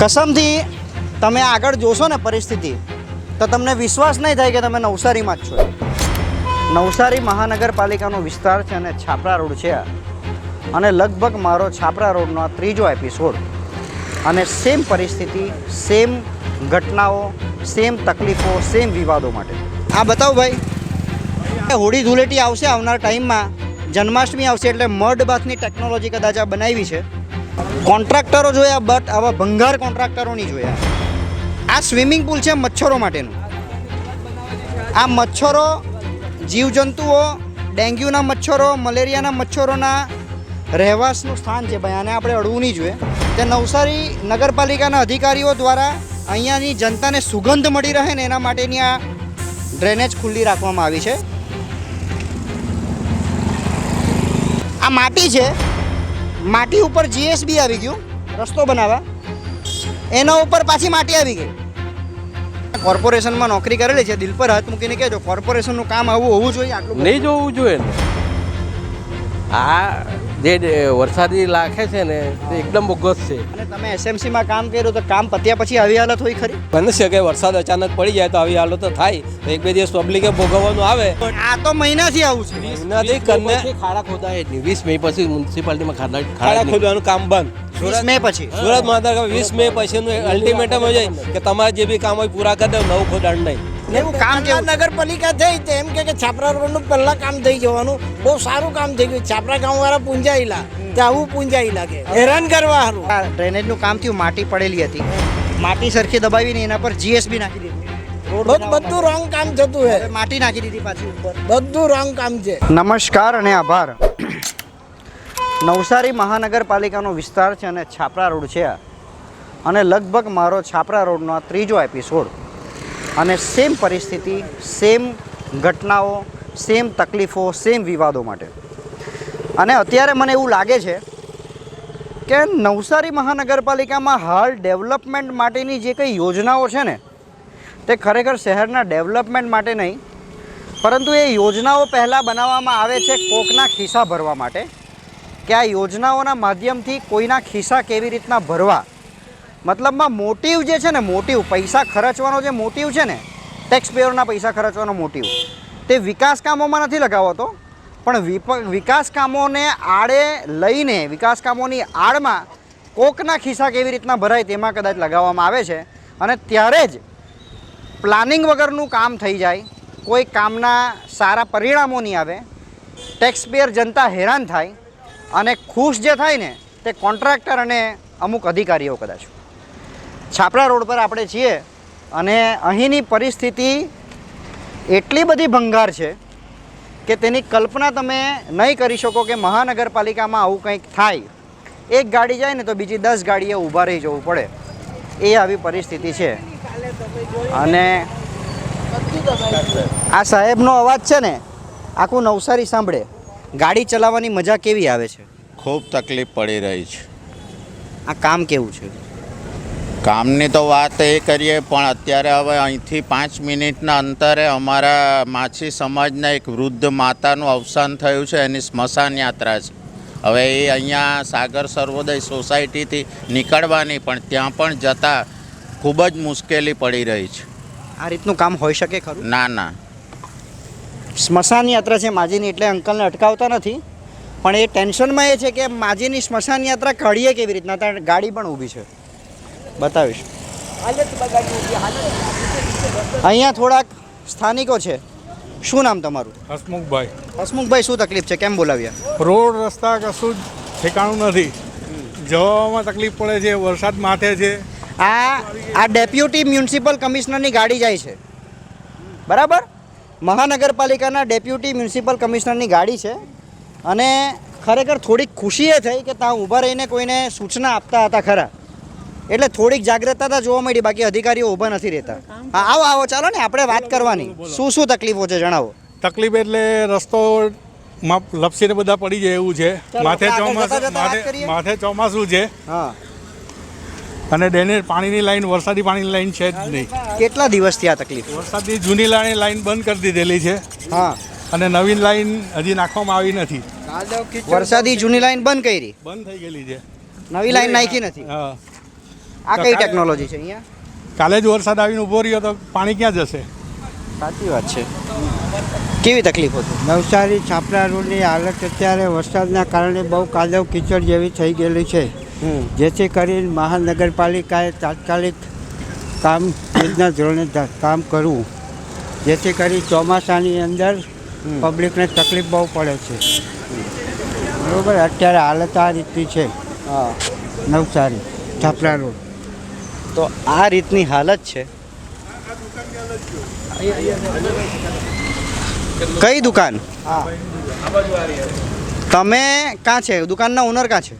કસમથી તમે આગળ જોશો ને પરિસ્થિતિ, તો તમને વિશ્વાસ નહીં થાય કે તમે નવસારીમાં જ છો. નવસારી મહાનગરપાલિકાનો વિસ્તાર છે અને છાપરા રોડ છે. અને લગભગ મારો છાપરા રોડનો આ ત્રીજો એપિસોડ અને સેમ પરિસ્થિતિ સેમ ઘટનાઓ સેમ તકલીફો સેમ વિવાદો માટે. આ બતાવો ભાઈ. હોળી ધૂળેટી આવશે આવનાર ટાઈમમાં જન્માષ્ટમી આવશે એટલે મડ બાથની ટેકનોલોજી કદાચ આ બનાવી છે. કોન્ટ્રાક્ટરો જોયા બટ આવા ભંગાર કોન્ટ્રાક્ટરો નહીં જોયા. આ સ્વિમિંગ પુલ છે મચ્છરો માટેનું. આ મચ્છરો જીવજંતુઓ, ડેન્ગ્યુના મચ્છરો, મલેરિયાના મચ્છરોના રહેવાસનું સ્થાન છે ભાઈ, આને આપણે અડવું નહીં જોઈએ. તે નવસારી નગરપાલિકાના અધિકારીઓ દ્વારા અહીંયાની જનતાને સુગંધ મળી રહે ને એના માટેની આ ડ્રેનેજ ખુલ્લી રાખવામાં આવી છે. આ માટી છે. માટી ઉપર જીએસબી આવી ગયું. રસ્તો બનાવવા. એના ઉપર પાછી માટી આવી ગઈ. કોર્પોરેશનમાં નોકરી કરેલી છે, દિલ પર હાથ મૂકીને કહેજો, કોર્પોરેશનનું કામ આવું હોવું જોઈએ, આટલું નહીં જોવું જોઈએ આ જે વરસાદી લાખે છે ને તે એકદમ બોગસ છે. અને તમે એસએમસીમાં કામ કર્યું તો કામ પત્યા પછી આવી હાલત હોય ખરી? બની શકે વરસાદ અચાનક પડી જાય તો આવી હાલતો થાય. તો એક બે દિવસ પબ્લિકે ભોગવવાનું આવે. આ તો મહિનાથી આવું છે. મહિનાથી કન્યા ખાડા ખોદાય જ નહીં વીસ મે પછી મ્યુનિસિપાલિટીમાં ખાડા ખાડા ખોદવાનું કામ બંધ. વીસ મે પછી? સુરત મહાનગર વીસ મે પછીનું અલ્ટિમેટમ હોય જાય કે તમારે જે બી કામ હોય પૂરા કરી દો નવું ખોદાણ નહીં. એવું કામ કેવું? નગરપાલિકા થઈ તો એમ કે કે છાપરા રોડનું પહેલા કામ થઈ જવાનું. બહુ સારું કામ થઈ ગયું. છાપરા ગામવાળા પૂંજાયેલા. તે આવું પૂંજાઈ લાગે. હેરાન કરવા સારું આ ડ્રેનેજનું કામ થયું માટી પડેલી હતી. માટી સરખી દબાવીને એના પર જીએસબી નાખી દીધું. રોડ બધ- બધું રોંગ કામ થતું હે. માટી નાખી દીધી પાછી ઉપર. બધું રોંગ કામ છે. નમસ્કાર અને આભાર. નવસારી મહાનગરપાલિકાનો વિસ્તાર છે અને છાપરા રોડ છે અને લગભગ મારો છાપરા રોડનો આ ત્રીજો એપિસોડ અને સેમ પરિસ્થિતિ સેમ ઘટનાઓ સેમ તકલીફો સેમ વિવાદો માટે. અને અત્યારે મને એવું લાગે છે કે નવસારી મહાનગરપાલિકામાં હાલ ડેવલપમેન્ટ માટેની જે કંઈ યોજનાઓ છે ને, તે ખરેખર શહેરના ડેવલપમેન્ટ માટે નહીં, પરંતુ એ યોજનાઓ પહેલાં બનાવવામાં આવે છે કોકના ખિસ્સા ભરવા માટે, કે આ યોજનાઓના માધ્યમથી કોઈના ખિસ્સા કેવી રીતના ભરવા મતલબમાં મોટિવ જે છે ને, મોટિવ, પૈસા ખર્ચવાનો જે મોટિવ છે ને ટેક્સ પેયરના પૈસા ખર્ચવાનો મોટિવ, તે વિકાસ કામોમાં નથી લગાવતો, પણ વિકાસ કામોને આડે લઈને, વિકાસ કામોની આડમાં કોકના ખિસ્સા કેવી રીતના ભરાય તેમાં કદાચ લગાવવામાં આવે છે. અને ત્યારે જ પ્લાનિંગ વગરનું કામ થઈ જાય, કોઈ કામના સારા પરિણામો નહીં આવે ટેક્સપેયર જનતા હેરાન થાય, અને ખુશ જે થાય ને, તે કોન્ટ્રાક્ટર અને અમુક અધિકારીઓ કદાચ. છાપરા રોડ પર આપણે છીએ અને અહીંની પરિસ્થિતિ એટલી બધી ભંગાર છે કે તેની કલ્પના તમે નહીં કરી શકો કે મહાનગરપાલિકામાં આવું કંઈક થાય. એક ગાડી જાય ને તો બીજી દસ ગાડીએ ઊભા રહી જવું પડે. એ આવી પરિસ્થિતિ છે. અને આ સાહેબનો અવાજ છે ને આખું નવસારી સાંભળે. ગાડી ચલાવવાની મજા કેવી આવે છે? ખૂબ તકલીફ પડી રહી છે. આ કામ કેવું છે? કામની તો વાત એ કરીએ પણ અત્યારે હવે અહીંથી પાંચ મિનિટના અંતરે અમારા માછી સમાજના એક વૃદ્ધ માતાનું અવસાન થયું છે એની સ્મશાન યાત્રા છે. હવે એ અહીંયા સાગર સર્વોદય સોસાયટીથી નીકળવાની પણ ત્યાં પણ જતાં ખૂબ જ મુશ્કેલી પડી રહી છે. આ રીતનું કામ હોઈ શકે ખરું? ના ના. સ્મશાન યાત્રા છે માજીની એટલે અંકલને અટકાવતા નથી. પણ એ ટેન્શનમાં એ છે કે માજીની સ્મશાન યાત્રા કાઢીએ કેવી રીતના? ત્યાં ગાડી પણ ઊભી છે. બતાવીશ. અહીંયા થોડાક સ્થાનિકો છે. શું નામ તમારું? હસમુખભાઈ. હસમુખભાઈ શું તકલીફ છે? કેમ બોલાવ્યા? રોડ રસ્તા કશું જ ઠેકાણું નથી. જવામાં તકલીફ પડે છે વરસાદ માથે છે. આ આ ડેપ્યુટી મ્યુનિસિપલ કમિશનરની ગાડી જાય છે. બરાબર? મહાનગરપાલિકાના ડેપ્યુટી મ્યુનિસિપલ કમિશનરની ગાડી છે. અને ખરેખર થોડીક ખુશી એ થઈ કે ત્યાં ઊભા રહીને કોઈને સૂચના આપતા હતા ખરા. એટલે થોડીક જાગ્રતતા જોવા મળી બાકી અધિકારીઓ ઊભા નથી રહેતા. હા આવો આવો ચાલો ને આપણે વાત કરવાની. શું શું તકલીફો છે જણાવો. તકલીફ એટલે રસ્તો લપસીને બધા પડી જાય એવું છે. માથે ચોમાસું માથે ચોમાસું છે. હા. અને ડેને પાણીની લાઈન વરસાદી પાણીની લાઈન છે જ નહીં. કેટલા દિવસથી આ તકલીફ? વરસાદની જૂની લાઈન લાઈન બંધ કરી દીધેલી છે. હા. અને નવીન લાઈન હજી નાખવામાં આવી નથી. વરસાદી જૂની લાઈન બંધ કરી? બંધ થઈ ગયેલી છે. નવી લાઈન નાખી નથી? હા. આ કઈ ટેકનોલોજી છે અહીંયા? કાલે જ વરસાદ આવીને ઊભો રહ્યો તો પાણી ક્યાં જશે? સાચી વાત છે. કેવી તકલીફ હતી નવસારી છાપરા રોડની હાલત અત્યારે વરસાદના કારણે બહુ કાદવ કીચડ જેવી થઈ ગયેલી છે. જેથી કરીને મહાનગરપાલિકાએ તાત્કાલિક કામ યોજના ધોરણે કામ કરવું. જેથી કરી ચોમાસાની અંદર પબ્લિકને તકલીફ બહુ પડે છે. બરાબર? અત્યારે હાલત આ રીતની છે. હા. નવસારી છાપરા રોડ. તો આ રીતની હાલત છે. કઈ દુકાન? તમે ક્યાં છે? દુકાનના ઓનર કાં છે?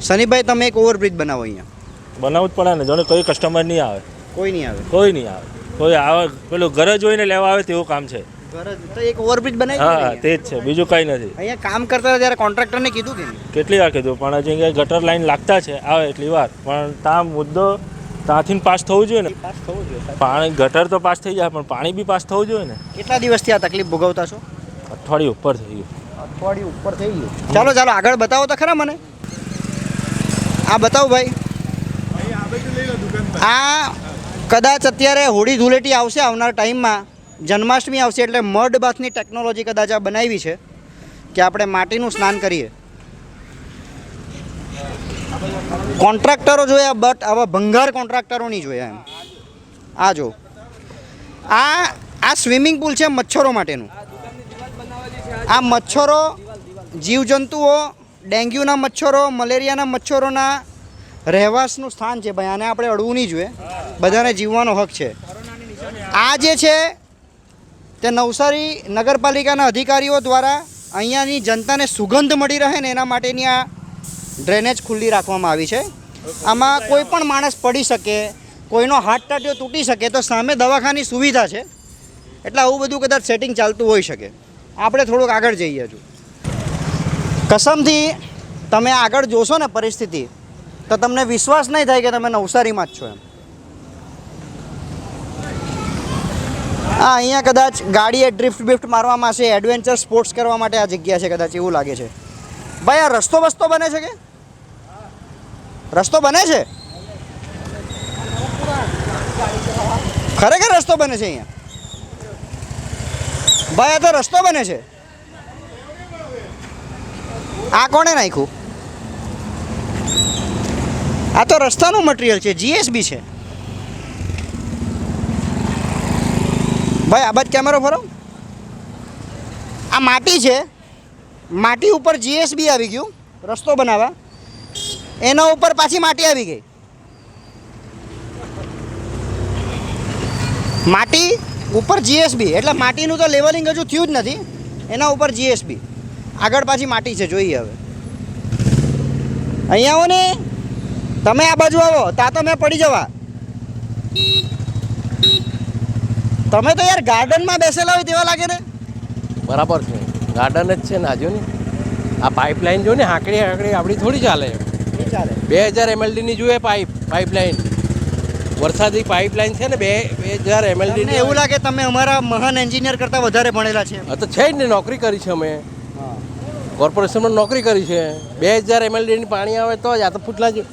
સનીભાઈ તમે એક ઓવરબ્રિજ બનાવો અહીંયા. બનાવવું જ પડે ને. જોને કોઈ કસ્ટમર નહીં આવે. કોઈ નહીં આવે. કોઈ નહીં આવે. કોઈ આવે. પેલું ઘરે જોઈને લેવા આવે તેવું કામ છે. તો એક ઓવરબ્રિજ બનાવી હા તે જ છે. બીજું કંઈ નથી. અહીંયા કામ કરતા ત્યારે કોન્ટ્રાક્ટરને કીધું કે કેટલી વાર કીધું? પણ હજી અહીંયા ગટર લાઈન લાગતા છે. આવે એટલી વાર. પણ ત્યાં મુદ્દો ત્યાંથી પાસ થવું જોઈએ ને. પાસ થવું જોઈએ પાણી ગટર તો પાસ થઈ જાય પણ પાણી બી પાસ થવું જોઈએ ને. કેટલા દિવસથી આ તકલીફ ભોગવતા છો? અઠવાડિયું ઉપર થઈ ગયું. અઠવાડિયું ઉપર થઈ ગયું. ચાલો ચાલો આગળ બતાવો તો ખરા મને. આ બતાવો ભાઈ. આ કદાચ અત્યારે હોળી ધૂળેટી આવશે આવનાર ટાઈમમાં. જન્માષ્ટમી આવશે એટલે મડ બાથની ટેકનોલોજી કદાચ આ બનાવી છે કે આપણે માટીનું સ્નાન કરીએ. કોન્ટ્રાક્ટરો જોયા બટ આવા ભંગાર કોન્ટ્રાક્ટરો નહીં જોયા એમ. આ જો. આ આ સ્વિમિંગ પુલ છે મચ્છરો માટેનું. આ મચ્છરો જીવજંતુઓ, ડેન્ગ્યુના મચ્છરો, મલેરિયાના મચ્છરોના રહેવાસનું સ્થાન છે ભાઈ. આને આપણે અડવું નહીં જોઈએ. બધાને જીવવાનો હક છે. આ જે છે તે નવસારી નગરપાલિકાના અધિકારીઓ દ્વારા અહીંયાની જનતાને સુગંધ મળી રહે ને એના માટેની આ ડ્રેનેજ ખુલ્લી રાખવામાં આવી છે. આમાં કોઈ પણ માણસ પડી શકે, કોઈનો હાથ ટાટ્યો તૂટી શકે તો સામે દવાખાની સુવિધા છે. એટલે આવું બધું કદાચ સેટિંગ ચાલતું હોઈ શકે. આપણે થોડુંક આગળ જઈએ હજુ. કસમથી તમે આગળ જોશો ને પરિસ્થિતિ, તો તમને વિશ્વાસ નહીં થાય કે તમે નવસારીમાં જ છો એમ. હા, અહીંયા કદાચ ગાડીએ ડ્રિફ્ટ બિફ્ટ મારવામાં છે એડવેન્ચર સ્પોર્ટ્સ કરવા માટે આ જગ્યા છે કદાચ એવું લાગે છે. ભાઈ, આ રસ્તો બસ્તો બને છે કે? રસ્તો બને છે? ખરેખર રસ્તો બને છે અહીંયા? ભાઈ, આ તો રસ્તો બને છે. આ કોણે નાખ્યું? આ તો રસ્તાનું મટીરિયલ છે જીએસબી છે. ભાઈ, આ બાદ કેમેરો ફરો. આ માટી છે. માટી ઉપર જીએસબી આવી ગયું. રસ્તો બનાવવા. એના ઉપર પાછી માટી આવી ગઈ. માટી ઉપર જીએસબી એટલે માટીનું તો લેવલિંગ હજુ થયું જ નથી. એના ઉપર જીએસબી આગળ પાછી માટી છે, જોઈએ હવે. અહીંયા આવો ને. તમે આ બાજુ આવો તા તો મેં પડી જવા. તમે તો યાર ગાર્ડનમાં બેસેલા હોય તેવા લાગે ને. બરાબર છે. ગાર્ડન જ છે ને આજુ ને. આ પાઇપલાઇન જો ને હાંકડી હાંકડી આપણી થોડી ચાલે. ચાલે. બે હજાર એમએલડીની જોઈએ પાઇપ પાઇપલાઇન. વરસાદી પાઇપલાઇન છે ને બે બે હજાર એમએલડી એવું લાગે તમે અમારા મહાન એન્જિનિયર કરતાં વધારે ભણેલા છે? તો છે જ ને નોકરી કરી છે અમે. કોર્પોરેશનમાં નોકરી કરી છે. બે હજાર એમએલડીની પાણી આવે તો જ આ તો ફૂટલા જ.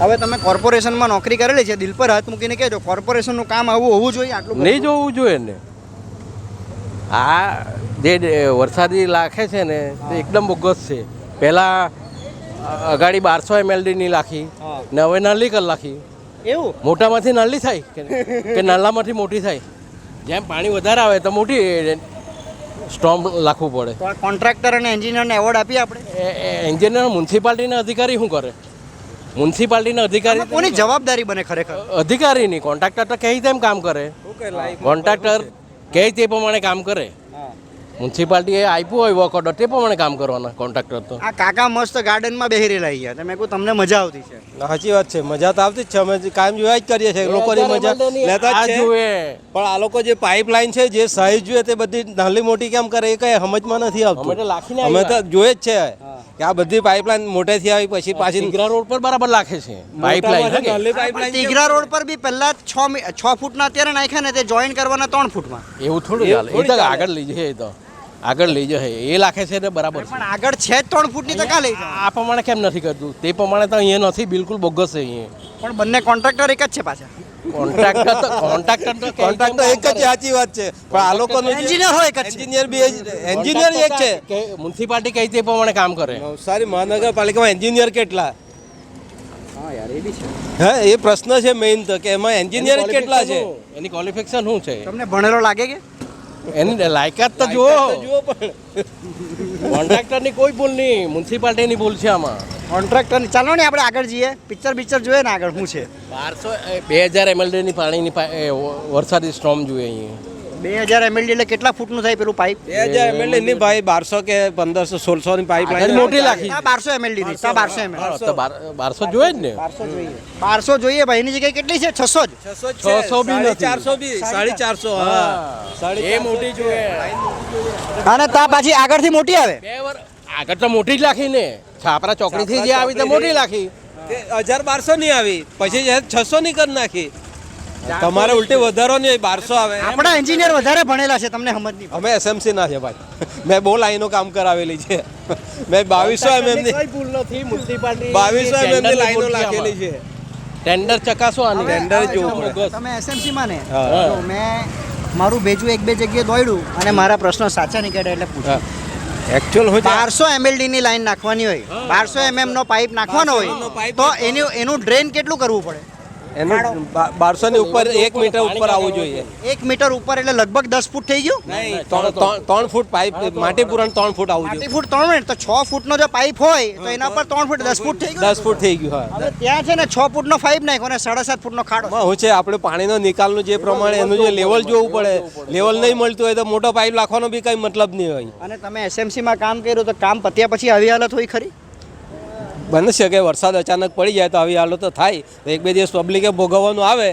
હવે તમે કોર્પોરેશનમાં નોકરી કરેલી છે દિલ પર હાથ મૂકીને કહેજો કોર્પોરેશનનું કામ આવું હોવું જોઈએ આટલું નહીં જોવું જોઈએ ને. આ જે વરસાદી લાખે છે ને તે એકદમ બોગસ છે. પહેલાં અગાડી બારસો એમએલડીની લાખી ને હવે નાલી કર લાખી. એવું? મોટામાંથી નાલી થાય કે- નલ્લામાંથી મોટી થાય? જેમ પાણી વધારે આવે તો મોટી સ્ટોમ લાખવું પડે. કોન્ટ્રાક્ટર અને એન્જિનિયરને એવોર્ડ આપીએ આપણે? એન્જિનિયર મ્યુનિસિપાલિટીના અધિકારી શું કરે? મ્યુનિસિપાલિટીના અધિકારી કોની જવાબદારી બને ખરેખર? અધિકારીની કોન્ટ્રાક્ટર તો કહે તેમ કામ કરે. કોન્ટ્રાક્ટર કહે તે પ્રમાણે કામ કરે. મ્યુનિસિપાલિટીએ આપ્યું હોય ઓર્ડર તે પ્રમાણે કામ કરવાના કોન્ટ્રાક્ટર તો. આ કાકા મસ્ત ગાર્ડનમાં બેહી રહેલા અહીંયા તમે કહું તમને મજા આવતી છે. સાચી વાત છે. મજા તો આવતી જ છે. અમે કાયમ જોયા જ કરીએ છીએ. લોકોની મજા લેતા જ છે. પણ આ લોકો જે પાઇપલાઇન છે જે સાઈઝ જોઈએ તે બધી નાની મોટી કેમ કરે એ કઈ સમજમાં નથી અમે તો આવતું લાખીને અમે તો. જોઈએ જ છે કે આ બધી પાઇપલાઇન મોટેથી આવી પછી પાછી ટીગરા રોડ પર બરાબર લાખે છે. પાઇપલાઇન તીગરા રોડ પર બી પહેલા છ છ ફૂટના અત્યારે નાખ્યા ને તે જોઈન કરવાના ત્રણ ફૂટમાં. એવું થોડું ચાલે એ તો આગળ લઈ જઈએ તો. આગળ લઈ જશે. એ લાખે છે ને બરાબર પણ આગળ છે જ ત્રણ ફૂટની તો કાં લઈ જાઓ આ પ્રમાણે કેમ નથી કરતું? તે પ્રમાણે તો અહીંયા નથી બિલકુલ બોગસ છે અહીંયા. પણ બંને કોન્ટ્રાક્ટર એક જ છે પાછા. કોન્ટ્રાક્ટર તો કોન્ટ્રાક્ટર તો કોન્ટ્રાક્ટ એક જ છે, સાચી વાત છે. પણ આ લોકો એન્જિનિયર હોય એક એન્જિનિયર બી એન્જિનિયર એક છે. કે મ્યુનિસિપાલિટી કઈ તે પ્રમાણે કામ કરે? નવસારી મહાનગરપાલિકામાં એન્જિનિયર કેટલા? હા એ બી છે. હા એ પ્રશ્ન છે મેઇન તો કે એમાં એન્જિનિયર કેટલા છે? એની ક્વોલિફિકેશન શું છે? તમને ભણેલો લાગે કે? એની લાયકાત તો જુઓ. જુઓ પણ. કોન્ટ્રાક્ટરની કોઈ ભૂલ નહીં. મ્યુનિસિપાલિટીની ભૂલ છે આમાં. કોન્ટ્રાક્ટર ચાલો ને આપણે આગળ જઈએ. પિક્ચર પિક્ચર જોઈએ ને આગળ શું છે? બારસો બે હજાર એમએલડીની પાણીની વરસાદી સ્ટ્રોમ જોઈએ અહીંયા. બે હજાર એમએલડી એટલે કેટલા ફૂટનું થાય પેલું પાઇપ બે હજાર એમએલડી ની ભાઈ બારસો કે પંદરસો સોળસો ની પાઇપ મોટી લાખી બારસો એમએલડી ની બારસો. એમએલ હા, તો બાર- બારસો જોઈએ જ ને. બારસો જોઈએ. બારસો જોઈએ ભાઈ એની જગ્યાએ કેટલી છે? છસો જ. છસો બી નથી. ચારસો બી સાડી ચારસો હા. એ મોટી જોઈએ. અને તા પાછી આગળથી મોટી આવે? બે આગળ તો મોટી જ લાખી ને. છાપરા ચોકડીથી જે આવી તો મોટી લાખી હજાર બારસો ની આવી. પછી છસો ની કરી નાખી. તમારે ઉલટી વધારો નહીં બારસો આવે. આપણા એન્જિનિયર વધારે ભણેલા છે તમને સમજ નહીં અમે એસએમસી ના છે ભાઈ. મેં બહુ લાઈનો કામ કરાવેલી છે. મેં બાવીસો એમએમની કઈ ભૂલ નથી મ્યુનિસિપાલિટી બાવીસો એમએમની લાઈનો લાગેલી છે. ટેન્ડર ચકાસો આની. ટેન્ડર જોવું તમે એસએમસી માં ને મેં મારું ભેજું એક બે જગ્યાએ દોડ્યું અને મારા પ્રશ્નો સાચા નીકળ્યા એટલે પૂછ્યું એક્ચ્યુઅલ હોય બારસો એમએલડી ની લાઈન નાખવાની હોય. બારસો એમએમ નો પાઇપ નાખવાનો હોય તો એનું એનું ડ્રેન કેટલું કરવું પડે? એનું બારસો ની ઉપર એક મીટર ઉપર આવવું જોઈએ. એક મીટર ઉપર એટલે લગભગ દસ ફૂટ થઈ ગયું? ત્રણ- ફૂટ પાઇપ માટી પુરાણ ત્રણ ફૂટ આવવું જોઈએ. ફૂટ ત્રણ મિનિટ તો છ ફૂટનો જો પાઇપ હોય તો એના પર ત્રણ ફૂટ દસ ફૂટ થઈ ગયું? દસ ફૂટ થઈ ગયું હા. હવે ત્યાં છે ને છ ફૂટનો પાઇપ નાખ્યો અને સાડા સાત ફૂટનો ખાડો હું છે આપણે પાણીનો નિકાલનું જે પ્રમાણે એનું જે લેવલ જોવું પડે લેવલ નહીં મળતું હોય તો મોટો પાઇપ લાખવાનો બી કઈ મતલબ નહીં હોય. અને તમે એસએમસી માં કામ કર્યું તો કામ પત્યા પછી આવી હાલત હોય ખરી? બની શકે વરસાદ અચાનક પડી જાય તો આવી હાલતો થાય. તો એક બે દિવસ પબ્લિકે ભોગવવાનું આવે.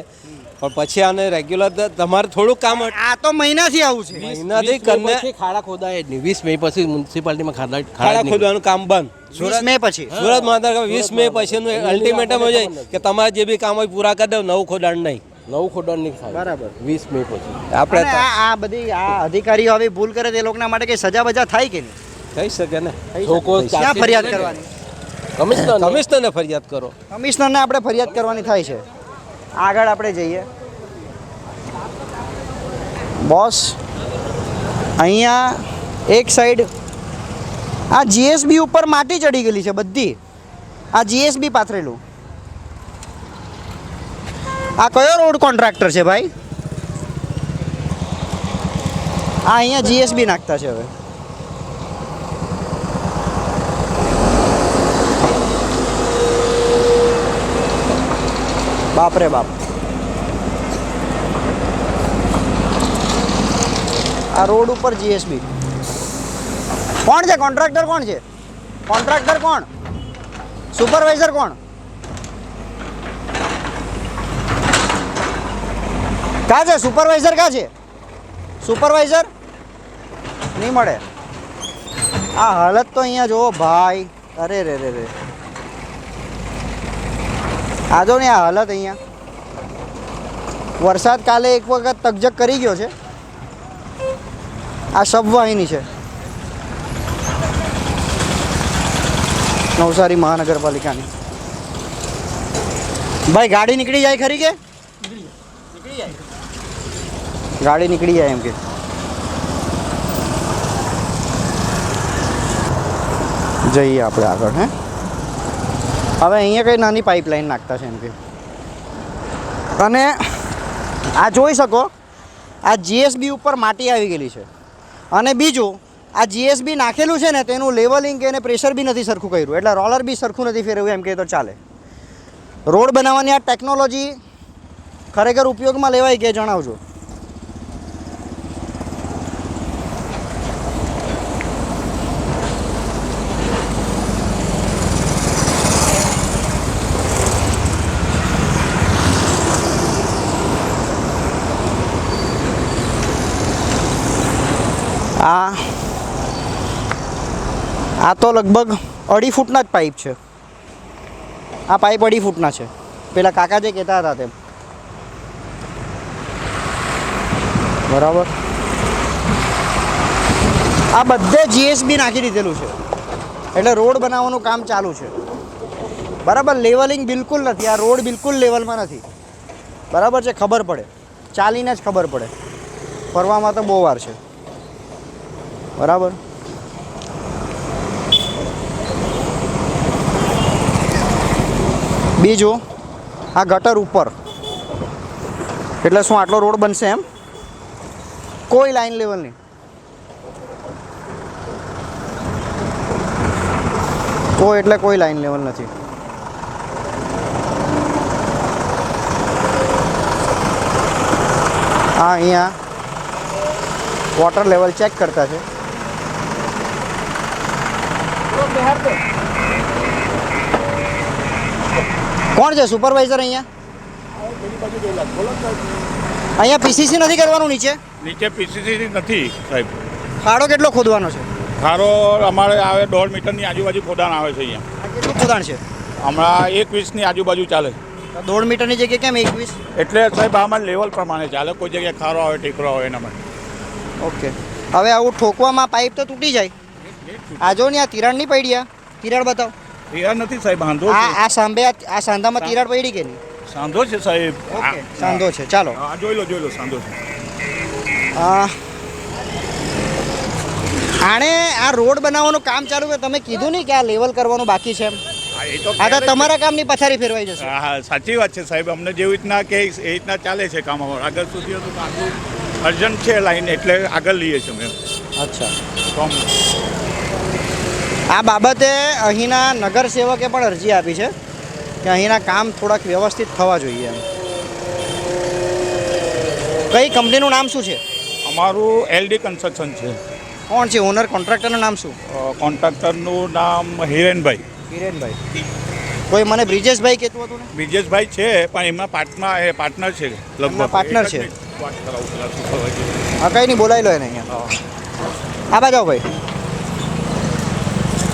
પણ પછી આને રેગ્યુલર તમારે થોડુંક કામ આ તો મહિનાથી આવું છે. મહિનાથી પછી ખાડા ખોદાય જ નહીં. વીસ મે પછી મ્યુનિસિપાલિટીમાં ખાડા ખાડા ખોદવાનું કામ બંધ. સુરત મે પછી. સુરત વીસ મે પછીનું અલ્ટિમેટમ હોય કે તમારે જે બી કામ હોય પૂરા કરી દો નવું ખોદાણ નહીં. નવું ખોદાણ નહીં થાય. બરાબર. વીસ મે પછી. આપણે આ આ બધી આ અધિકારીઓ આવી ભૂલ કરે તે લોકોના માટે કઈ સજા બજા થાય કે નહીં? થઈ શકે ને. લોકો ક્યાં ફરિયાદ કરવાની? કમિશનર કમિશનરને ફરિયાદ કરો. કમિશનરને આપણે ફરિયાદ કરવાની થાય છે. આગળ આપણે જઈએ. બોસ અહીંયા એક સાઈડ આ જીએસબી ઉપર માટી ચડી ગયેલી છે બધી. આ જીએસબી પાથરેલું. આ કયો રોડ કોન્ટ્રાક્ટર છે ભાઈ? આ અહીંયા જીએસબી નાખતા છે હવે. બાપ રે બાપ. આ રોડ ઉપર જીએસબી કોણ છે? કોન્ટ્રાક્ટર કોણ છે? કોન્ટ્રાક્ટર કોણ? સુપરવાઇઝર કોણ? કા છે? સુપરવાઇઝર કા છે? સુપરવાઇઝર? નહીં મળે. આ હાલત તો અહીંયા જુઓ ભાઈ. અરે રે રે રે. આ જો ને આ હાલત અહીંયા. વરસાદ કાલે એક વખત તકજક કરી ગયો છે. આ શબવાહિની છે. નવસારી મહાનગરપાલિકાની. ભાઈ, ગાડી નીકળી જાય ખરી કે? ગાડી નીકળી જાય એમ કે. જઈએ આપણે આગળ, હે? હવે અહીંયા કઈ નાની પાઇપલાઇન નાખતા છે એમ કે. અને આ જોઈ શકો, આ જીએસબી ઉપર માટી આવી ગયેલી છે. અને બીજું, આ જીએસબી નાખેલું છે ને, તેનું લેવલિંગ કે એને પ્રેશર બી નથી સરખું કર્યું. એટલે રોલર બી સરખું નથી ફેરવ્યું એમ કે તો ચાલે. રોડ બનાવવાની આ ટેકનોલોજી ખરેખર ઉપયોગમાં લેવાય કે જણાવજો? આ તો લગભગ અઢી ફૂટના જ પાઇપ છે. આ પાઇપ અઢી ફૂટના છે. પેલા કાકા જે કહેતા હતા તેમ. બરાબર? આ બધે જીએસબી નાખી દીધેલું છે. એટલે રોડ બનાવવાનું કામ ચાલુ છે. બરાબર? લેવલિંગ બિલકુલ નથી. આ રોડ બિલકુલ લેવલમાં નથી. બરાબર છે? ખબર પડે. ચાલીને જ ખબર પડે. ફરવામાં તો બહુ વાર છે. બરાબર? બીજું, આ ગટર ઉપર. એટલે શું આટલો રોડ બનશે એમ? કોઈ લાઈન લેવલ નહીં. કોઈ એટલે કોઈ લાઈન લેવલ નથી. હા અહીંયા વોટર લેવલ ચેક કરતા છે. કોણ છે? સુપરવાઇઝર અહીંયા? અહીંયા પીસીસી નથી કરવાનું નીચે? નીચે પીસીસી નથી સાહેબ. ખાડો કેટલો ખોદવાનો છે? ખાડો અમારે આવે દોઢ મીટરની આજુબાજુ ખોદાણ આવે છે અહીંયા. કેટલું ખોદાણ છે? હમણાં એક વીસની આજુબાજુ ચાલે. દોઢ મીટરની જગ્યાએ કેમ એકવીસ? એટલે સાહેબ આમાં લેવલ પ્રમાણે ચાલે. કોઈ જગ્યાએ ખારો આવે ટેકરો આવે એના માટે. ઓકે. હવે આવું ઠોકવામાં પાઇપ તો તૂટી જાય. આ જો ને આ તિરાડ નહીં પડ્યા તિરાડ બતાવો. તૈયાર નથી સાહેબ વાંધો આ આ સાંભે આ આ સાંધામાં તિરાડ પડી કે નહીં સાંધો છે સાહેબ. ઓકે સાંધો છે. ચાલો. હા જોઈ લો જોઈ લો સાંધો છે. આ આણે આ રોડ બનાવવાનું કામ ચાલુ છે તમે કીધું નહીં કે આ લેવલ કરવાનું બાકી છે એમ? હા, એ તો આ તો તમારા કામની પથારી ફેરવાઈ જશે. હા સાચી વાત છે સાહેબ. અમને જેવી રીતના કે એ રીતના ચાલે છે કામ અમારું. આગળ સુધી હતું આટલું અર્જન્ટ છે લાઈન એટલે આગળ લઈએ છીએ અમે. અચ્છા. કામ આ બાબતે અહીંના નગરસેવકે પણ અરજી આપી છે કે અહીંના કામ થોડાક વ્યવસ્થિત થવા જોઈએ એમ. કઈ કંપનીનું નામ શું છે? અમારું એલડી કન્સ્ટ્રક્શન છે. કોણ છે? ઓનર કોન્ટ્રાક્ટરનું નામ શું? કોન્ટ્રાક્ટરનું નામ હિરેનભાઈ. હિરેનભાઈ. કોઈ મને બ્રિજેશભાઈ કહેતું હતું ને? બ્રિજેશભાઈ છે પણ એમના પાર્ટનર એ પાર્ટનર છે લગભગ. પાર્ટનર છે. હા કંઈ નહીં બોલાવી લો એને અહીંયા. આ બાજુ ભાઈ.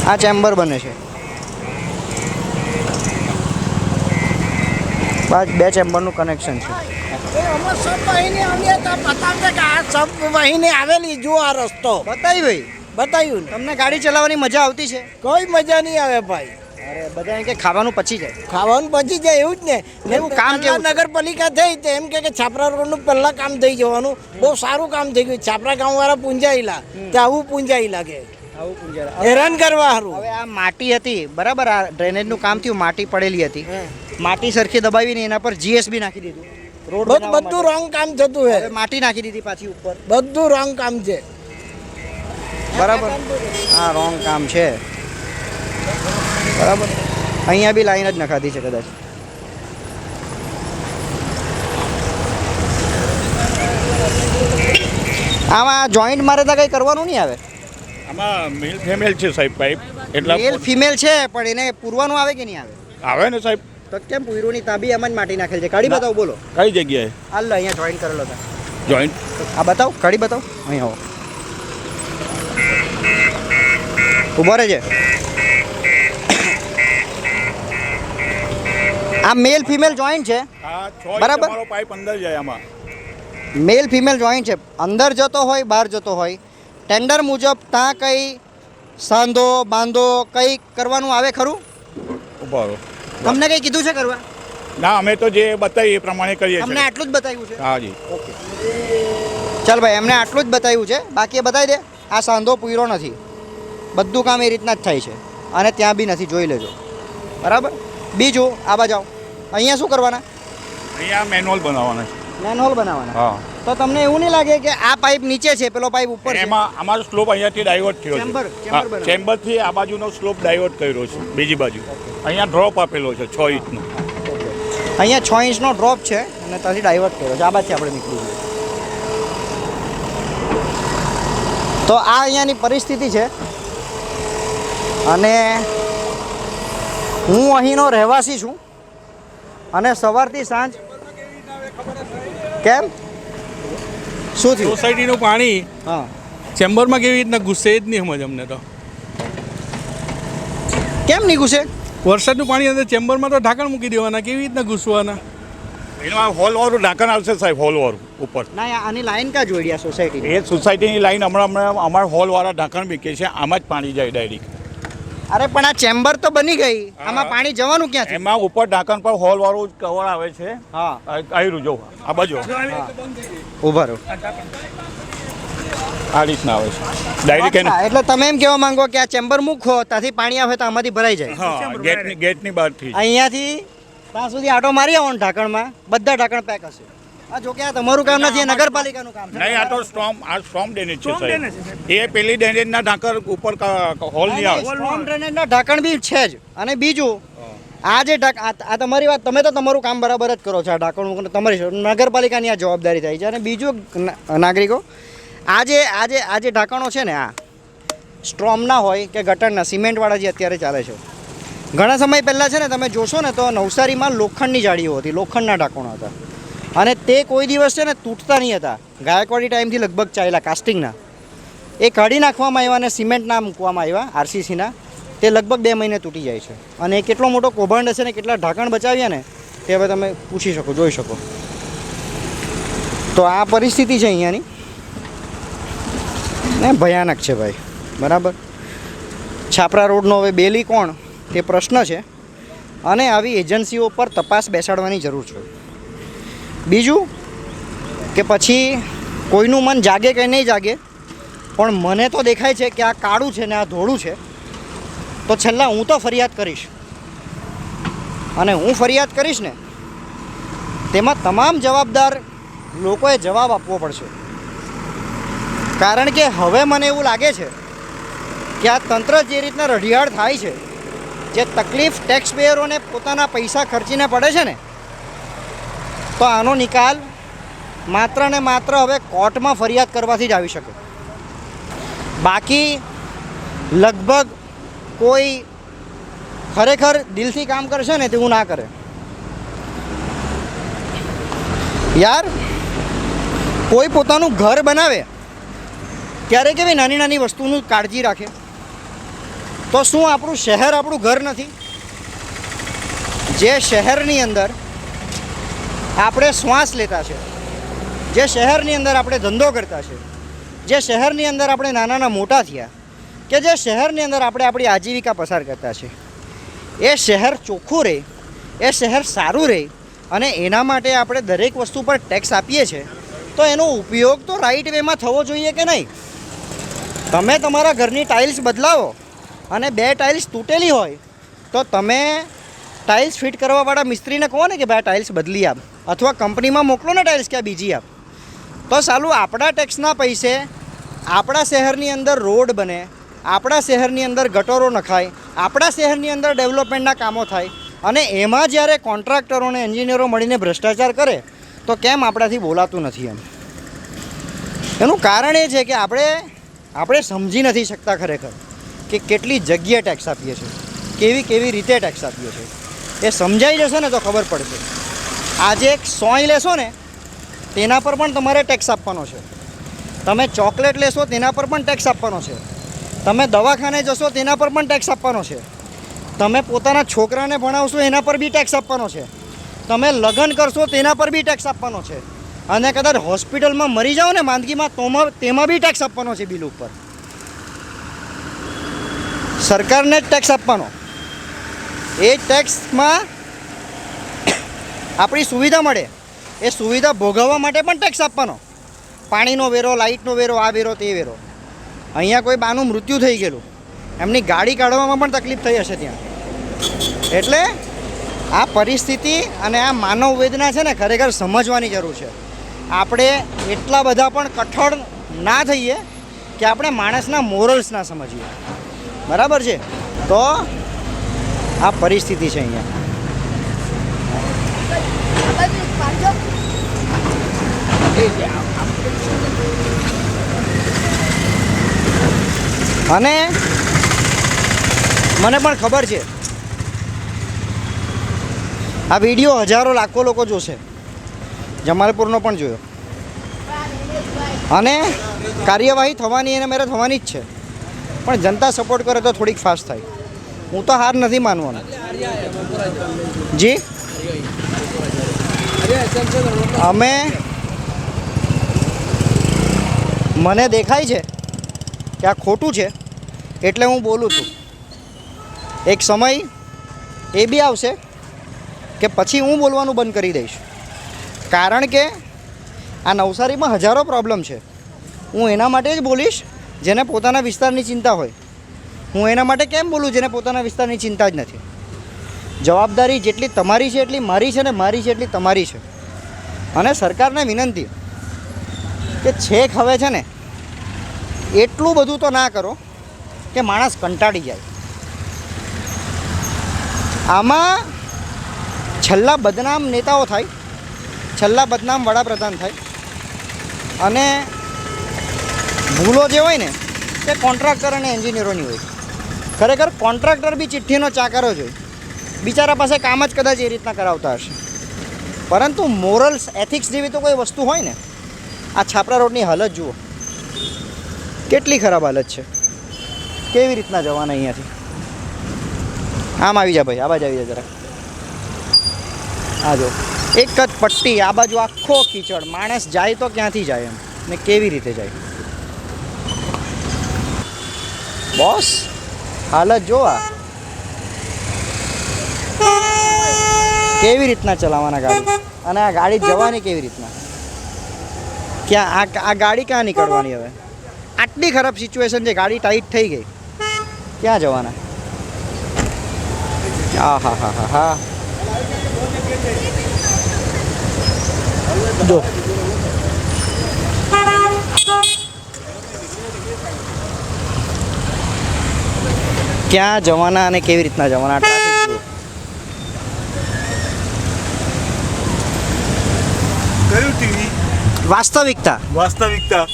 આ ચેમ્બર બને છે. બસ બે ચેમ્બરનું કનેક્શન છે. અમે સબ વાહિની આવીએ તો બતાવશે કે આ સબ વાહિની આવેલી જો આ રસ્તો. બતાવી ભાઈ. બતાવ્યું તમને ગાડી ચલાવવાની મજા આવતી છે? કોઈ મજા નહીં આવે ભાઈ. અરે બધા કે ખાવાનું પચી જાય. ખાવાનું પછી જાય એવું જ ને. એવું કામ કેવું? નગરપાલિકા થઈ તો એમ કે છાપરા રોડનું પહેલાં કામ થઈ જવાનું. બહુ સારું કામ થઈ ગયું. છાપરા ગામવાળા પૂંજાયેલા. તો આવું પૂંજાઈ લાગે. હેરાન કરવા હારું. હવે આ માટી હતી બરાબર? આ ડ્રેનેજનું કામ થયું માટી પડેલી હતી. માટી સરખી દબાવીને એના પર જીએસબી નાખી દીધું. રોડ બધું. રોંગ કામ થતું હે. માટી નાખી દીધી પાછી ઉપર. બધું રોંગ કામ છે. બરાબર? હા રોંગ કામ છે. બરાબર? અહીંયા બી લાઈન જ નખાતી છે કદાચ. આમાં જોઈન્ટ મારે તો કંઈ કરવાનું નહીં આવે? આમાં મેલ ફિમેલ છે સાહેબ પાઇપ એટલે મેલ ફિમેલ છે પણ એને પૂરવાનું આવે કે નહીં આવે? આવે ને સાહેબ. તો કેમ પૂરોની તાબી એમ જ માટી નાખેલ છે? કાઢી બતાવો બોલો. કઈ જગ્યાએ? હાલ અહીંયા જોઈન કરેલો હતા જોઈન્ટ આ બતાવો કાઢી બતાવો. અહીં આવો. ઊભો રહેજે. આ મેલ ફિમેલ જોઈન્ટ છે. બરાબર. પાઇપ અંદર જાય આમાં. મેલ ફિમેલ જોઈન્ટ છે. અંદર જતો હોય બહાર જતો હોય. ટેન્ડર મુજબ ત્યાં કંઈ સાંધો બાંધો કંઈ કરવાનું આવે ખરું? ઊભા તમને કંઈ કીધું છે કરવા? ના અમે તો જે બતાવીએ એ પ્રમાણે કરીએ અમને આટલું જ બતાવ્યું છે. હા જી. ચાલ ભાઈ એમને આટલું જ બતાવ્યું છે. બાકી એ બતાવી દે. આ સાંધો પૂરો નથી. બધું કામ એ રીતના જ થાય છે. અને ત્યાં બી નથી. જોઈ લેજો. બરાબર? બીજું આ બાજુ અહીંયા શું કરવાના? અહીંયા મેન્યુઅલ બનાવવાના છે. મેનહોલ બનાવવાના. હા. તો તમને એવું નહીં લાગે કે આ પાઇપ નીચે છે પેલો પાઇપ ઉપર છે? એમાં અમારો સ્લોપ અહીંયાથી ડાયવર્ટ થયો છે. ચેમ્બરથી આ બાજુનો સ્લોપ ડાયવર્ટ કર્યો છે બીજી બાજુ. અહીંયા ડ્રોપ આપેલો છે છ ઇંચનો. અહીંયા છ ઇંચનો ડ્રોપ છે અને ત્યાંથી ડાયવર્ટ કર્યો છે. આ બાજુથી આપણે નીકળી તો આ અહીંયાની પરિસ્થિતિ છે. અને હું અહીંનો રહેવાસી છું. અને સવારથી સાંજ કેમ? શું થયું? સોસાયટીનું પાણી હા. ચેમ્બરમાં કેવી રીતના ઘૂસે જ નહીં સમજ અમને તો. કેમ નહીં ઘૂસે? વરસાદનું પાણી અંદર ચેમ્બરમાં તો ઢાંકણ મૂકી દેવાના કેવી રીતના ઘૂસવાના? એમાં હોલવાળું ઢાંકણ આવશે સાહેબ હોલ વાળું ઉપર. ના આની લાઈન કા જોઈ આ સોસાયટી એ સોસાયટીની લાઈન હમણાં હમણાં અમારા હોલવાળા ઢાંકણ મૂકીએ છે આમાં જ પાણી જાય ડાયરેક્ટ. અરે પણ આ ચેમ્બર તો બની ગઈ. આમાં પાણી જવાનું ક્યાં એમાં ઉપર ઢાંકણ પર હોલવાળું કવર આવે છે. હા. આવ્યું જો આ બાજુ. ઊભા રહો. આ રીતના આવે છે. ડાયરેક્ટ એને એટલે તમે એમ કહેવા માંગો કે આ ચેમ્બર મૂકો ત્યાંથી પાણી આવે તો આમાંથી ભરાઈ જાય. હા ગેટની ગેટની બહારથી અહીંયાથી ત્યાં સુધી આટો મારી આવો ને ઢાંકણમાં બધા ઢાંકણ પેક હશે. આ જો કે આ તમારું કામ નથી એ નગરપાલિકાનું કામ છે. નહીં આ તો સ્ટ્રોમ આ સ્ટ્રોમ ડેનેજ છે સાહેબ. એ પેલી ડેનેજના ઢાંકણ ઉપર હોલ નહીં આવે. સ્ટ્રોંગ ડ્રેનેજના ઢાંકણ બી છે જ. અને બીજું આ જે ઢાક આ તમારી વાત તમે તો તમારું કામ બરાબર જ કરો છો આ ઢાંકણ તમારી નગરપાલિકાની આ જવાબદારી થાય છે. અને બીજું નાગરિકો આજે આજે આ જે આ જે ઢાંકણો છે ને આ સ્ટ્રોમના હોય કે ગટરના સિમેન્ટવાળા જે અત્યારે ચાલે છે. ઘણા સમય પહેલાં છે ને તમે જોશો ને તો નવસારીમાં લોખંડની જાળીઓ હતી લોખંડના ઢાંકણો હતા. અને તે કોઈ દિવસ છે ને તૂટતા નહીં હતા. ગાયકવાડી ટાઈમથી લગભગ ચાલ્યા કાસ્ટિંગના એ કાઢી નાખવામાં આવ્યા અને સિમેન્ટના મૂકવામાં આવ્યા આરસીસીના તે લગભગ બે મહિને તૂટી જાય છે. અને કેટલો મોટો કૌભાંડ હશે ને, કેટલા ઢાંકણ બચાવ્યા ને, તે હવે તમે પૂછી શકો, જોઈ શકો. તો આ પરિસ્થિતિ છે અહીંયાની. ને ભયાનક છે ભાઈ. બરાબર? છાપરા રોડનો હવે બેલી કોણ? તે પ્રશ્ન છે. અને આવી એજન્સીઓ પર તપાસ બેસાડવાની જરૂર છે. બીજું કે પછી કોઈનું મન જાગે કે નહીં જાગે, પણ મને તો દેખાય છે કે આ કાળું છે ને આ ધોળું છે, તો છેલ્લા હું તો ફરિયાદ કરીશ. અને હું ફરિયાદ કરીશ ને, તેમાં તમામ જવાબદાર લોકોએ જવાબ આપવો પડશે. કારણ કે હવે મને એવું લાગે છે કે આ તંત્ર જે રીતના રઢિયાળ થાય છે, જે તકલીફ ટેક્સ પેયરોને પોતાના પૈસા ખર્ચીને પડે છે ને તો આનો નિકાલ માત્ર ને માત્ર હવે કોર્ટમાં ફરિયાદ કરવાથી જ આવી શકે. બાકી લગભગ કોઈ ખરેખર દિલથી કામ કરશે ને તેવું ના કરે. યાર, કોઈ પોતાનું ઘર બનાવે, ત્યારે કેવી નાની નાની વસ્તુનું કાળજી રાખે? તો શું આપણું શહેર આપણું ઘર નથી? જે શહેરની અંદર આપણે શ્વાસ લેતા છે. જે શહેરની અંદર આપણે ધંધો કરતા છે. જે શહેરની અંદર આપણે નાનાના મોટા થયા કે જે શહેરની અંદર આપણે આપણી આજીવિકા પસાર કરતા છે. એ શહેર ચોખ્ખું રહે એ શહેર સારું રહે અને એના માટે આપણે દરેક વસ્તુ પર ટેક્સ આપીએ છીએ તો એનો ઉપયોગ તો રાઈટ વેમાં થવો જોઈએ કે નહીં? તમે તમારા ઘરની ટાઇલ્સ બદલાવો અને બે ટાઇલ્સ તૂટેલી હોય તો તમે ટાઇલ્સ ફિટ કરવાવાળા મિસ્ત્રીને કહો ને કે ભાઈ ટાઇલ્સ બદલી આપ. અથવા કંપનીમાં મોકલો ને ટાઇલ્સ કે બીજી આપ. તો સાલું આપણા ટેક્સના પૈસે આપણા શહેરની અંદર રોડ બને, આપણા શહેરની અંદર ગટરો નખાય, આપણા શહેરની અંદર ડેવલપમેન્ટના કામો થાય, અને એમાં જ્યારે કોન્ટ્રાક્ટરો અને એન્જિનિયરો મળીને ભ્રષ્ટાચાર કરે, તો કેમ આપણાથી બોલાતું નથી એમ? એનું કારણ એ છે કે આપણે આપણે સમજી નથી શકતા ખરેખર કે કેટલી જગ્યાએ ટેક્સ આપીએ છીએ, કેવી કેવી રીતે ટેક્સ આપીએ છીએ. એ સમજાઈ જશે ને તો ખબર પડશે. આજે એક સોય લેશો ને, તેના પર પણ તમારે ટેક્સ આપવાનો છે. તમે ચોકલેટ લેશો, તેના પર પણ ટેક્સ આપવાનો છે. તમે દવાખાને જશો, તેના પર પણ ટેક્સ આપવાનો છે. તમે પોતાના છોકરાને ભણાવશો, એના પર બી ટેક્સ આપવાનો છે. તમે લગ્ન કરશો, તેના પર બી ટેક્સ આપવાનો છે. અને કદાચ હોસ્પિટલમાં મરી જાઓ ને માંદગીમાં, તોમાં, તેમાં બી ટેક્સ આપવાનો છે બિલ ઉપર. સરકારને જ ટેક્સ આપવાનો. એ ટેક્સમાં આપણી સુવિધા મળે. એ સુવિધા ભોગવવા માટે પણ ટેક્સ આપવાનો. પાણીનો વેરો, લાઇટનો વેરો, આ વેરો, તે વેરો. અહીંયા કોઈ બાનું મૃત્યુ થઈ ગયેલું. એમની ગાડી કાઢવામાં પણ તકલીફ થઈ હશે ત્યાં. એટલે આ પરિસ્થિતિ અને આ માનવ વેદના છે ને ખરેખર સમજવાની જરૂર છે. આપણે એટલા બધા પણ કઠોળ ના થઈએ કે આપણે માણસના મોરલ્સ ના સમજીએ. બરાબર છે? તો આ પરિસ્થિતિ છે અહીંયા. અને મને પણ ખબર છે, આ વીડિયો હજારો લાખો લોકો જોશે. જમાલપુરનો પણ જોયો. અને કાર્યવાહી થવાની એને મેરે થવાની જ છે. પણ જનતા સપોર્ટ કરે તો થોડીક ફાસ્ટ થાય. હું તો હાર નથી માનવાનો. જી? અમે મને દેખાય છે કે આ ખોટું છે એટલે હું બોલું છું. એક સમય એ બી આવશે કે પછી હું બોલવાનું બંધ કરી દઈશ. કારણ કે આ નવસારીમાં હજારો પ્રોબ્લેમ છે. હું એના માટે જ બોલીશ, જેને પોતાના વિસ્તારની ચિંતા હોય. હું એના માટે કેમ બોલું જેને પોતાના વિસ્તારની ચિંતા જ નથી? જવાબદારી જેટલી તમારી છે એટલી મારી છે ને મારી છે એટલી તમારી છે. અને સરકારને વિનંતી કે છેક હવે છે ને, એટલું બધું તો ના કરો કે માણસ કંટાળી જાય. આમાં છેલ્લા બદનામ નેતાઓ થાય, છેલ્લા બદનામ વડાપ્રધાન થાય, અને ભૂલો જે હોય ને, તે કોન્ટ્રાક્ટર અને એન્જિનિયરોની હોય. ખરેખર કોન્ટ્રાક્ટર બી ચિઠ્ઠીનો ચાકરો હોય બિચારા પાસે કામ જ કદાચ એ રીતના કરાવતા હશે. પરંતુ મોરલ્સ, એથિક્સ જેવી તો કોઈ વસ્તુ હોય ને, આ છાપરા રોડની હાલત જુઓ. કેટલી ખરાબ હાલત છે. કેવી રીતના જવાના અહીંયાથી? આમ આવી જા ભાઈ, આ બાજુ આવી જા જરા આ જો, એક જ પટ્ટી, આ બાજુ આખો કીચડ. માણસ જાય તો ક્યાંથી જાય એમ? ને કેવી રીતે જાય? બોસ! હાલત જો આ કેવી રીતના ચલાવવાના ગાડી? અને આ ગાડી જવાની કેવી રીતના? ક્યાં, આ ગાડી ક્યાં નીકળવાની હવે? આટલી ખરાબ સિચ્યુએશન છે, ગાડી ટાઈટ થઈ ગઈ. ક્યાં જવાના? હા હા હા હા હા જો. ક્યાં જવાના અને કેવી રીતના જવાના કયું ટીવી? વાસ્તવિકતા. વાસ્તવિકતા.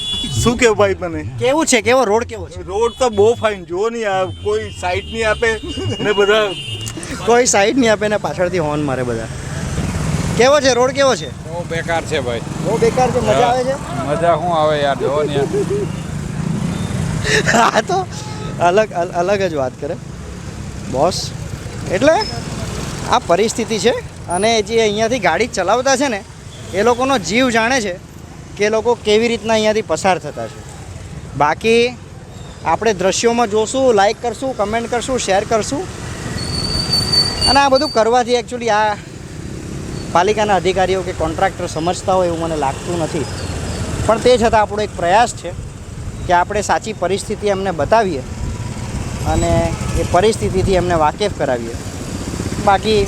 શું કેવું ભાઈ મને કેવું છે? કેવો રોડ કેવો છે? રોડ તો બહુ ફાઇન જો નહીં આ કોઈ સાઈડ નહીં આપે ને બધા કોઈ સાઈડ નહીં આપે ને પાછળથી હોર્ન મારે બધા. કેવો છે? રોડ કેવો છે? બહુ બેકાર છે ભાઈ. બહુ બેકાર છે? મજા આવે છે? મજા શું આવે યાર? જો ને આ તો અલગ, અલ- અલગ જ વાત કરે. બોસ એટલે આ પરિસ્થિતિ છે અને જે અહીંયાથી ગાડી ચલાવતા છે ને, એ લોકોનો જીવ જાણે છે કે લોકો કેવી રીતના અહીંયાથી પસાર થતા છે. બાકી આપણે દ્રશ્યોમાં જોશું લાઈક કરશું કમેન્ટ કરશું શેર કરશું. અને આ બધું કરવાથી એકચ્યુઅલી આ પાલિકાના અધિકારીઓ કે કોન્ટ્રાક્ટર સમજતા હોય એવું મને લાગતું નથી. પણ તે છતાં આપણો એક પ્રયાસ છે કે આપણે સાચી પરિસ્થિતિ એમને બતાવીએ. અને એ પરિસ્થિતિથી એમને વાકેફ કરાવીએ. બાકી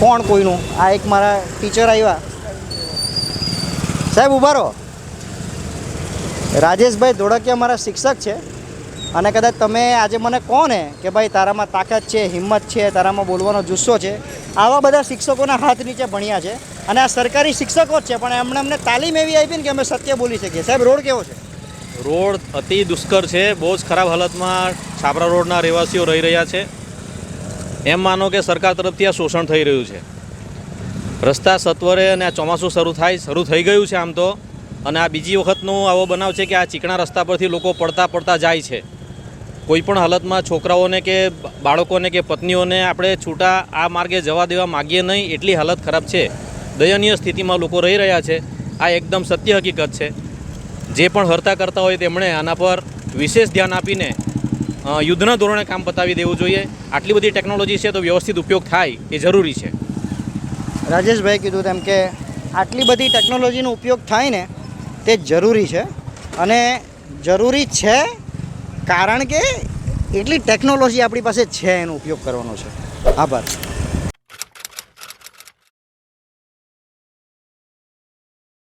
કોણ કોઈનું? આ એક મારા ટીચર આવ્યા. સાહેબ, ઊભા રહો. રાજેશભાઈ ધોળકિયા મારા શિક્ષક છે અને કદાચ તમે આજે મને કહો ને કે ભાઈ તારામાં તાકાત છે, હિંમત છે, તારામાં બોલવાનો જુસ્સો છે, આવા બધા શિક્ષકોના હાથ નીચે ભણ્યા છે અને આ સરકારી શિક્ષકો જ છે, પણ એમણે અમને તાલીમ એવી આપી ને કે અમે સત્ય બોલી શકીએ. સાહેબ, રોડ કેવો છે? રોડ અતિ દુષ્કર છે, બહુ જ ખરાબ હાલતમાં છાપરા રોડના રહેવાસીઓ રહી રહ્યા છે. એમ માનો કે સરકાર તરફથી આ શોષણ થઈ રહ્યું છે. રસ્તા સત્વરે અને આ ચોમાસું શરૂ થાય, શરૂ થઈ ગયું છે આમ તો. અને આ બીજી વખતનો આવો બનાવ છે કે આ ચીકણા રસ્તા પરથી લોકો પડતા પડતા જાય છે. કોઈપણ હાલતમાં છોકરાઓને કે બાળકોને કે પત્નીઓને આપણે છૂટા આ માર્ગે જવા દેવા માગીએ નહીં, એટલી હાલત ખરાબ છે. દયનીય સ્થિતિમાં લોકો રહી રહ્યા છે. આ એકદમ સત્ય હકીકત છે. જે પણ હરતા કરતા હોય તેમણે આના પર વિશેષ ધ્યાન આપીને યુદ્ધના ધોરણે કામ પતાવી દેવું જોઈએ. આટલી બધી ટેકનોલોજી છે તો વ્યવસ્થિત ઉપયોગ થાય એ જરૂરી છે. રાજેશભાઈ કીધું તેમ કે આટલી બધી ટેકનોલોજીનો ઉપયોગ થાય ને, તે જરૂરી છે. અને જરૂરી છે કારણ કે એટલી ટેકનોલોજી આપણી પાસે છે એનો ઉપયોગ કરવાનો છે. આભાર.